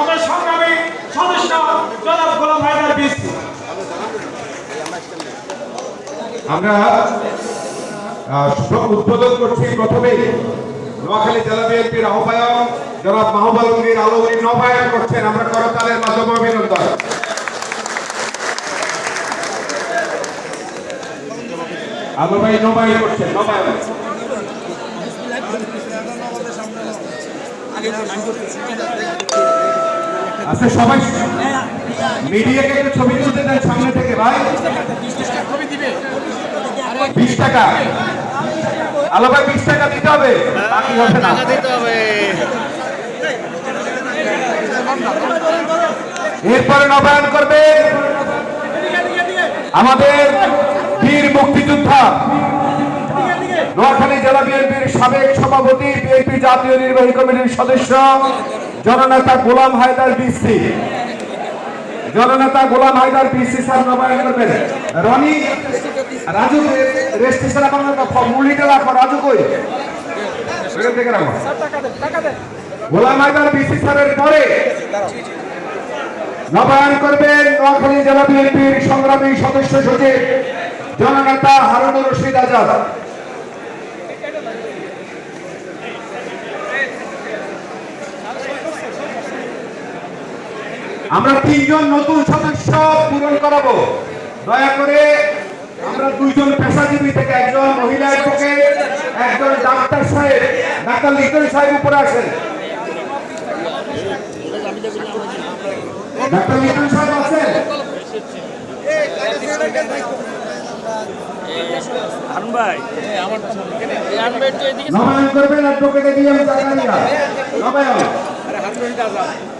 আমরা সংগ্রামী সদস্য জনাব গোলাম হায়দার বিসি আমরা উদ্বোধন করছি প্রথমেই নোয়াখালী জেলা বিএনপির আহ্বায়ক জনাব মাহবুব আলমগীর আলমগীর নবায়ন করছেন। আমরা করতালের মাধ্যমে অভিনন্দন। আলো ভাই নবায়ন করছেন নবায়ন। আচ্ছা সবাই মিডিয়াকে একটু ছবি তুলতে দেন সামনে থেকে, ভাই। বিশ টাকা। বিশ টাকা দিতে হবে এরপরে নবায়ন করবে আমাদের বীর মুক্তিযোদ্ধা। নোয়াখালী জেলা বিএনপির সাবেক সভাপতি, বিএনপি জাতীয় নির্বাহী কমিটির সদস্য। জননেতা গোলাম হায়দার বিসি জননেতা গোলাম হায়দার বিসি স্যার নবায়ন করবেন রনি, রাজু রেজিস্ট্রেশন আপনার মুলিটা রাখো রাজু কই? গোলাম হায়দার বিসি স্যারের পরে নবায়ন করবেন নোয়াখালী জেলা বিএনপির সংগ্রামী সদস্য সচিব জননেতা হারুনুর রশিদ আজাদ। আমরা তিনজন নতুন সদস্য পূরণ করাবো। দয়া করে আমরা দুইজন পেশাজীবী থেকে একজন মহিলা অ্যাডভোকেট একজন ডাক্তার সাহেব ডাক্তার লিটন সাহেব উপরে আসেন। ডাক্তার লিটন সাহেব আছেন? নবায়ন করবেন অ্যাডভোকেট এডিএম জাকারিয়া নবায়ন। নবায়ন নবায়ন